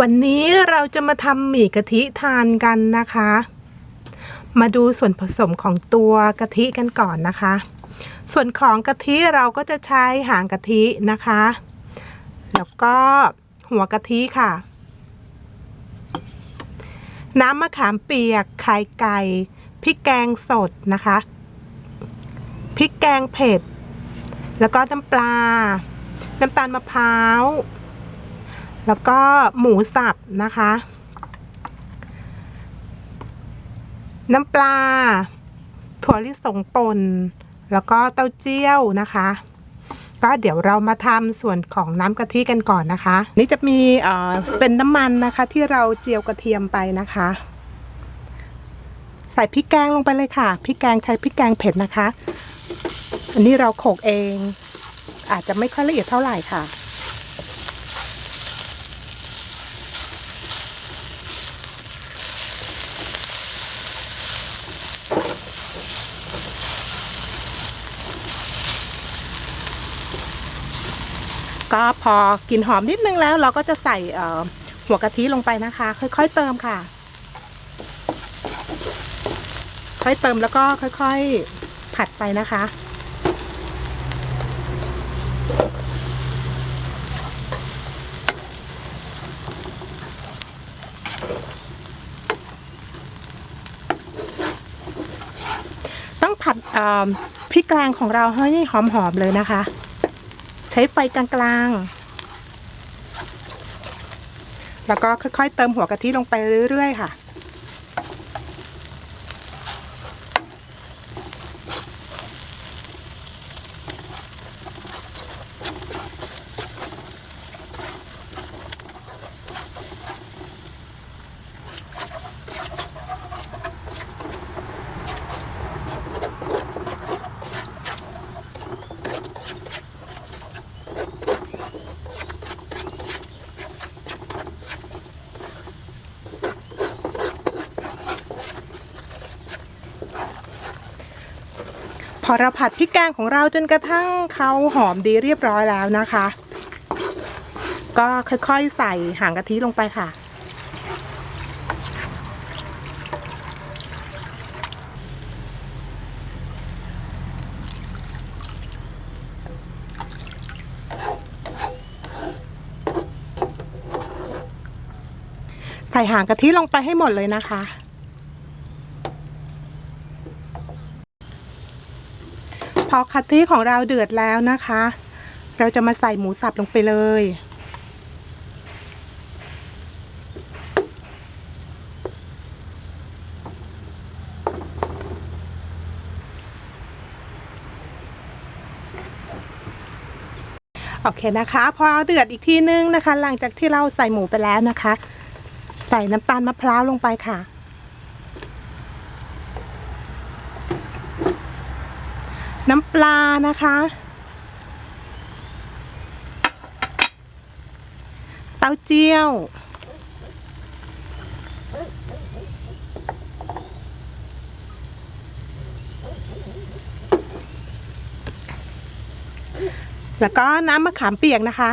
วันนี้เราจะมาทำหมี่กะทิทานกันนะคะ มาดูส่วนผสมของตัวกะทิกันก่อนนะคะ ส่วนของกะทิเราก็จะใช้หางกะทินะคะ แล้วก็หัวกะทิค่ะ น้ำมะขามเปียก ไข่ไก่ พริกแกงสดนะคะ พริกแกงเผ็ด แล้วก็น้ำปลา น้ำตาลมะพร้าว แล้วก็หมูสับนะคะ น้ำปลา ถั่วลิสงป่นแล้วก็เต้าเจี้ยวนะคะ ก็เดี๋ยวเรามาทำส่วนของน้ำกะทิกันก่อนนะคะ นี่จะมีเอ่อเป็นน้ำมันนะคะ ที่เราเจียวกระเทียมไปนะคะ ใส่พริกแกงลงไปเลยค่ะพริกแกงใช้พริกแกงเผ็ดนะคะ อันนี้เราโขกเอง อาจจะไม่ค่อยละเอียดเท่าไหร่ค่ะ ก็พอกลิ่นหอมนิดนึงแล้วเราก็จะใส่เอ่อหัวกะทิลงไปนะคะ ค่อยๆเติมค่ะ ค่อยเติมแล้วก็ค่อยๆผัดไปนะคะต้องผัดพริกแกงของเราให้หอมๆเลยนะคะ ใช้ไฟกลางๆ แล้วก็ค่อยๆ เติมหัวกะทิลงไปเรื่อยๆ ค่ะ พอเราผัดพริกแกงของเราจนกระทั่งเขาหอมดีเรียบร้อยแล้วนะคะ ก็ค่อยๆใส่หางกะทิลงไปค่ะ ใส่หางกะทิลงไปให้หมดเลยนะคะ อกะทิของเราเดือดแล้วนะคะ เราจะมาใส่หมูสับลงไปเลย โอเคนะคะ พอเดือดอีกทีนึงนะคะ หลังจากที่เราใส่หมูไปแล้วนะคะ ใส่น้ำตาลมะพร้าวลงไปค่ะ น้ำปลานะคะ เต้าเจี้ยว แล้วก็น้ำมะขามเปียกนะคะ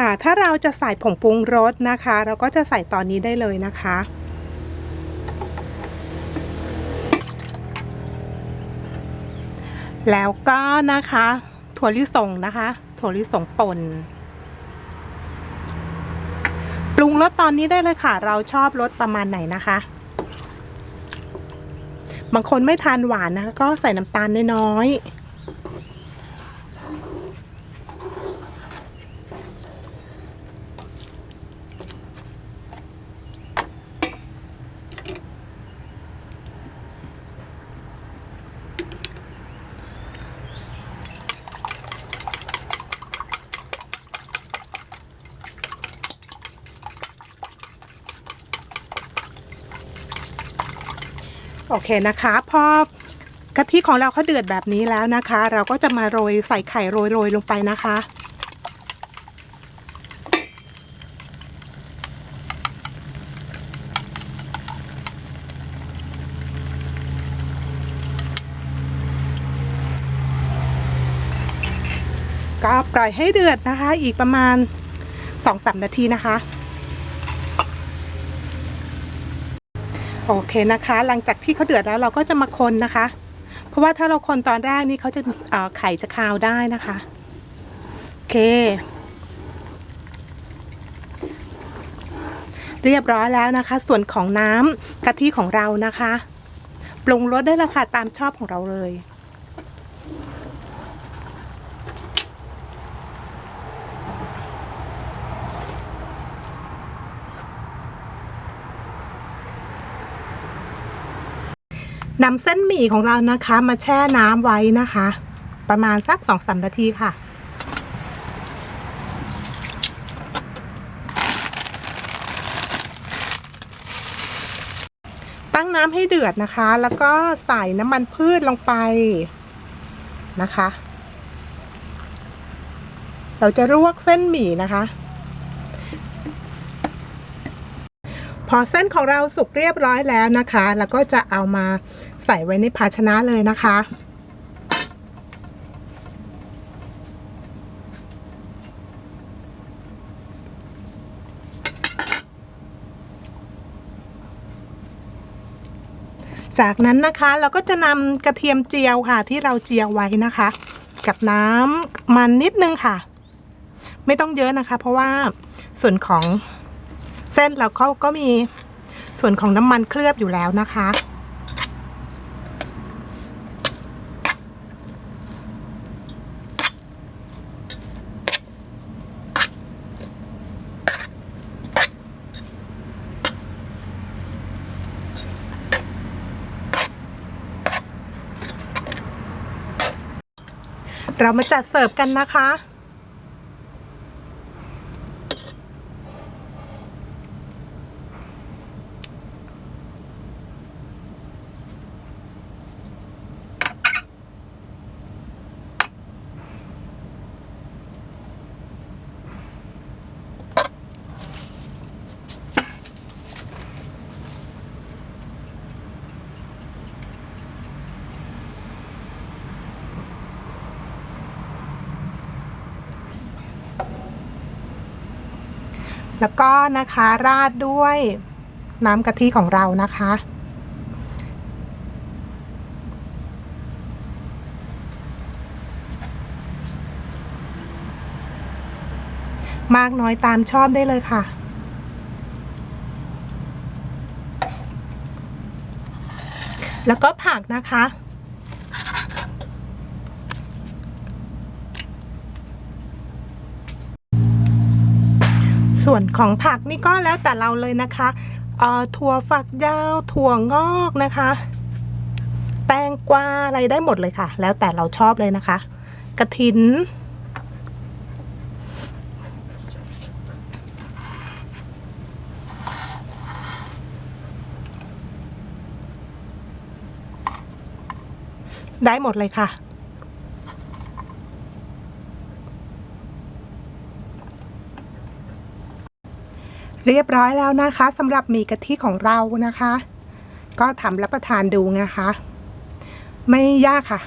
ค่ะ ถ้าเราจะใส่ผงปรุงรสนะคะ เราก็จะใส่ตอนนี้ได้เลยนะคะ แล้วก็นะคะ ถั่วลิสงนะคะ ถั่วลิสงป่นปรุงรสตอนนี้ได้เลยค่ะ เราชอบรสประมาณไหนนะคะ บางคนไม่ทานหวานนะคะ ก็ใส่น้ำตาลน้อยๆ โอเคนะคะพอกะทิของเราเขาเดือดแบบนี้แล้วนะคะ เราก็จะมาโรยใส่ไข่โรยๆลงไปนะคะก็ปล่อยให้เดือดนะคะ อีกประมาณ2-3นาทีนะคะ โอเคนะคะ หลังจากที่เขาเดือดแล้วเราก็จะมาคนนะคะ เพราะว่าถ้าเราคนตอนแรกนี่เขาจะเอ่อไข่จะคาวได้นะคะโอเค เรียบร้อยแล้วนะคะ ส่วนของน้ำกะทิของเรานะคะ ปรุงรสได้และค่ะตามชอบของเราเลย นำเส้นหมี่ของเรานะคะ มาแช่น้ำไว้นะคะ ประมาณสักสองสามนาทีค่ะ ตั้งน้ำให้เดือดนะคะ แล้วก็ใส่น้ำมันพืชลงไปนะคะ เราจะลวกเส้นหมี่นะคะพอเส้นของเราสุกเรียบร้อยแล้วนะคะ แล้วก็จะเอามา ส่ไว้ในภาชนะเลยนะคะ จากนั้นนะคะเราก็จะนำกระเทียมเจียวค่ะที่เราเจียวไว้นะคะ กับน้ำมันนิดนึงค่ะ ไม่ต้องเยอะนะคะ เพราะว่าส่วนของเส้นเราเขาก็มีส่วนของน้ำมันเคลือบอยู่แล้วนะคะ เรามาจัดเสิร์ฟกันนะคะ แล้วก็นะคะราดด้วยน้ำกะทิของเรานะคะ มากน้อยตามชอบได้เลยค่ะแล้วก็ผักนะคะ ส่วนของผักนี่ก็แล้วแต่เราเลยนะคะถั่วฝักยาวถั่วงอกนะคะ แตงกวาอะไรได้หมดเลยค่ะ แล้วแต่เราชอบเลยนะคะ กระถิน ได้หมดเลยค่ะ เรียบร้อยแล้วนะคะสำหรับหมี่กะทิของเรานะคะ ก็ทำรับประทานดูนะคะ ไม่ยากค่ะ